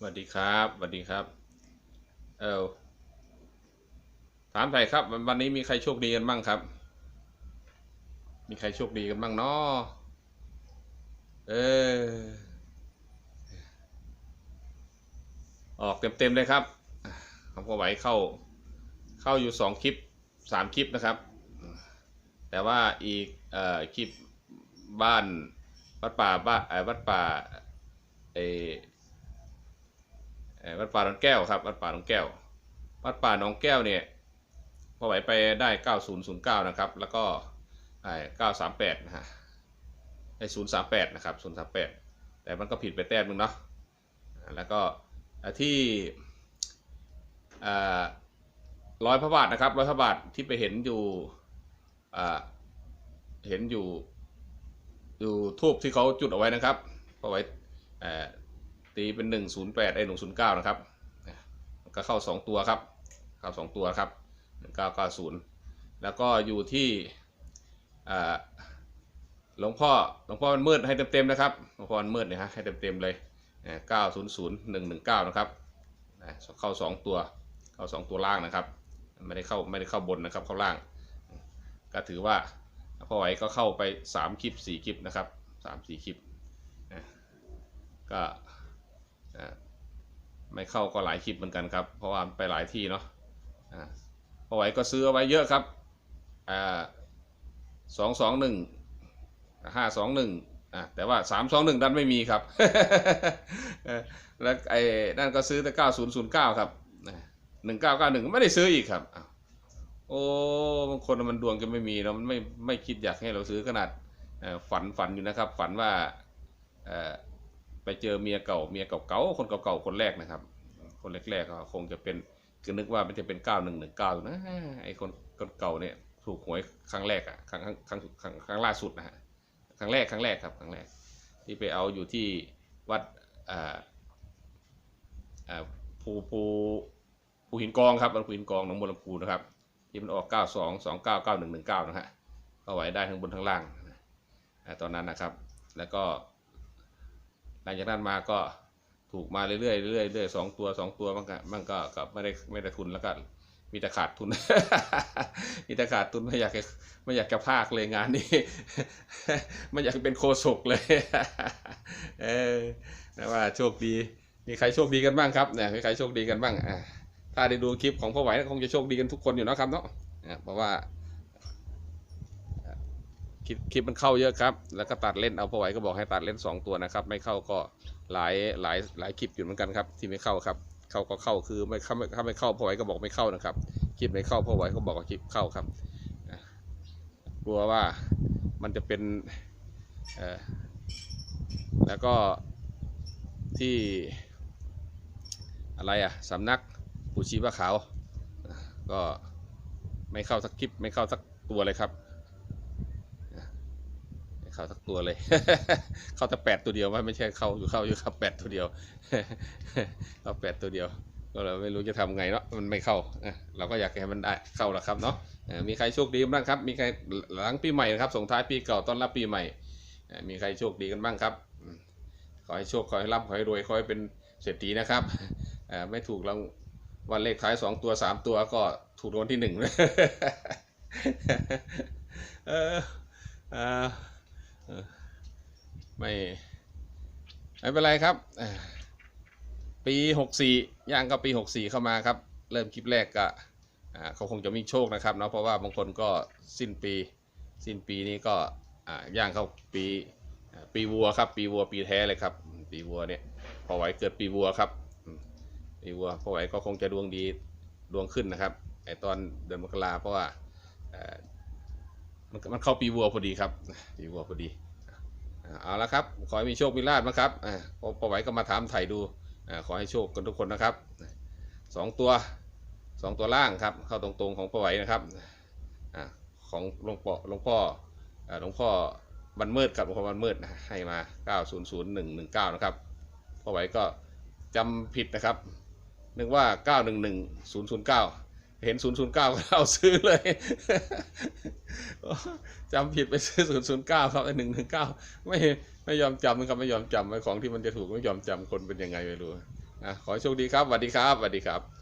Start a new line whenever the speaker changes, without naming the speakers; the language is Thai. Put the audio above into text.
สวัสดีครับสวัสดีครับ เออถามใครครับ วันนี้มีใครโชคดีกันบ้างครับ มีใครโชคดีกันบ้างเนาะเออออกเต็มๆเลยครับของพ่อไหวเข้า เข้าอยู่สองคลิปสามคลิปนะครับ แต่ว่าอีกเอ่อคลิปบ้านวัดป่าบ้านเอ่อวัดป่าเอ วัดป่าหนองแก้วครับ วัดป่าหนองแก้ว วัดป่าหนองแก้วเนี่ยพอไหวไปได้ 9009 นะครับ แล้วก็ไอ้938 นะฮะไอ้038 นะครับ 038 แต่มันก็ผิดไปแต้มนึงเนาะ แล้วก็ที่ร้อยพระบาทนะครับร้อยพระบาทที่ไปเห็นอยู่เห็นอยู่อยู่ทูบที่เขาจุดเอาไว้นะครับพอไว้ ตีเป็นหนึ่งศูนย์แปดไอ้หนึ่งศูนย์เก้านะครับก็เข้าสองตัวครับ เข้าสองตัวครับหนึ่งเก้าเก้าศูนย์แล้วก็อยู่ที่หลวงพ่อหลวงพ่อมันมืดให้เต็มๆนะครับหลวงพ่อมันมืดเนี่ยฮะให้เต็มๆเลยเก้าศูนย์ศูนย์หนึ่งหนึ่งเก้านะครับเข้าสองตัวเข้าสองตัวล่างนะครับ ไม่ได้เข้าไม่ได้เข้าบนนะครับเข้าล่าง ก็ถือว่าพ่อไหวก็เข้าไป3คลิป4คลิปนะครับ3 4คลิปก็ ไม่เข้าก็หลายคลิปเหมือนกันครับ เพราะว่าไปหลายที่เนาะอ่าพอไหวก็ซื้อเอาไว้เยอะครับสองสองหนึ่งห้าสองหนึ่งแต่ว่าสามสองหนึ่งดันไม่มีครับ แล้วไอ้นั่นก็ซื้อแต่เก้าศูนย์ศูนย์เก้าครับหนึ่งเก้าเก้าหนึ่งไม่ได้ซื้ออีกครับโอ้บางคนมันดวงจะไม่มีเนาะมันไม่ไม่คิดอยากให้เราซื้อขนาดฝันฝันอยู่นะครับ ฝันว่าเอ ไปเจอเมียเก่าเมียเก่าๆคนเก่าๆคนแรกนะครับ คนแรกๆก็คงจะเป็นคือนึกว่ามันจะเป็นเก้าหนึ่งหนึ่งเก้านะไอ้คนคนเก่าเนี่ยถูกหวยครั้งแรกอะครั้งครั้งครั้งครั้งล่าสุดนะฮะครั้งแรกครั้งแรกครับครั้งแรก ที่ไปเอาอยู่ที่วัดอ่าอ่าภูภูภูหินกองครับวัดภูหินกองหนองบัวลำพูนะครับที่มันออก9 2 2 9 9 1 1 9นะฮะก็ไหวได้ทั้งบนทั้งล่างตอนนั้นนะครับ แล้วก็ ลังจากนั้นมาก็ถูกมาเรื่อยๆเรื่อยๆเรื่อยสองตัวสองตัวมันก็มันก็ก็ไม่ได้ไม่ได้ทุนแล้วก็มีแต่ขาดทุน มีแต่ขาดทุนไม่อยากจะไม่อยากจะพากเลยงานนี้ ไม่อยากเป็นโคศกเลย เออนะว่าโชคดี มีใครโชคดีกันบ้างครับเนี่ยมีใครโชคดีกันบ้างอ่าถ้าได้ดูคลิปของพ่อไหวคงจะโชคดีกันทุกคนอยู่นะครับเนาะเพราะว่า คลิปคลิปมันเข้าเยอะครับ แล้วก็ตัดเล่นเอาพอไหวก็บอกให้ตัดเล่นสองตัวนะครับ ไม่เข้าก็หลายหลายหลายคลิปอยู่เหมือนกันครับ ที่ไม่เข้าครับ เข้าก็เข้าคือไม่เข้าไม่ถ้าไม่เข้าพอไหวก็บอกไม่เข้านะครับ คลิปไม่เข้าพอไหวก็บอกว่าคลิปเข้าครับกลัวว่ามันจะเป็นเออแล้วก็ที่อะไรอะสำนักปูชีพะขาว ก็ไม่เข้าสักคลิปไม่เข้าสักตัวเลยครับ เข้าสักตัวเลย เข้าแต่แปดตัวเดียวว่าไม่ใช่เข้าอยู่เข้าอยู่ครับแปดตัวเดียวเข้าแปดตัวเดียว ก็เราไม่รู้จะทำไงเนาะมันไม่เข้าเราก็อยากให้มันได้เข้าละครับเนาะมีใครโชคดีบ้างครับ มีใครหลังปีใหม่นะครับส่งท้ายปีเก่าต้อนรับปีใหม่มีใครโชคดีกันบ้างครับขอให้โชคขอให้ร่ำขอให้รวยขอให้เป็นเศรษฐีนะครับไม่ถูกรางวันเลขท้ายสองตัวสามตัวก็ถูกรางวัลที่หนึ่งเอออ่าเออ ไม่ไม่เป็นไรครับ ปีหกสี่ย่างก็ปีหกสี่เข้ามาครับ เริ่มคลิปแรกก็เขาคงจะมีโชคนะครับเนาะเพราะว่าบางคนก็สิ้นปี สิ้นปีนี้ก็ย่างเข้าปีปีวัวครับ ปีวัวปีแท้เลยครับ ปีวัวเนี่ยพอไหวเกิดปีวัวครับปีวัวพอไหวก็คงจะดวงดีดวงขึ้นนะครับไอตอนเดือนมกราเพราะว่า มันมันเข้าปีวัวพอดีครับ ปีวัวพอดีเอาละครับ ขอให้มีโชคมีลาภนะครับอ่าพอพอไหวก็มาถามไถ่ดูอ่าขอให้โชคกันทุกคนนะครับสองตัวสองตัวล่างครับ เข้าตรงๆของพอไหวนะครับอ่าของหลวงพ่อหลวงพ่ออ่าหลวงพ่อบันมืดกับหลวงพ่อบันมืดให้มา 900119 นะครับพอไหวก็จำผิดนะครับ นึกว่า 911 009 เห็น 009 ก็เอาซื้อเลยจำผิดไปซื้อ 009 ครับไอ้119 ไม่ไม่ยอมจำนครับไม่ยอมจำไอ้ของที่มันจะถูกไม่ยอมจำคนเป็นยังไงไม่รู้อะขอให้โชคดีครับสวัสดีครับสวัสดีครับ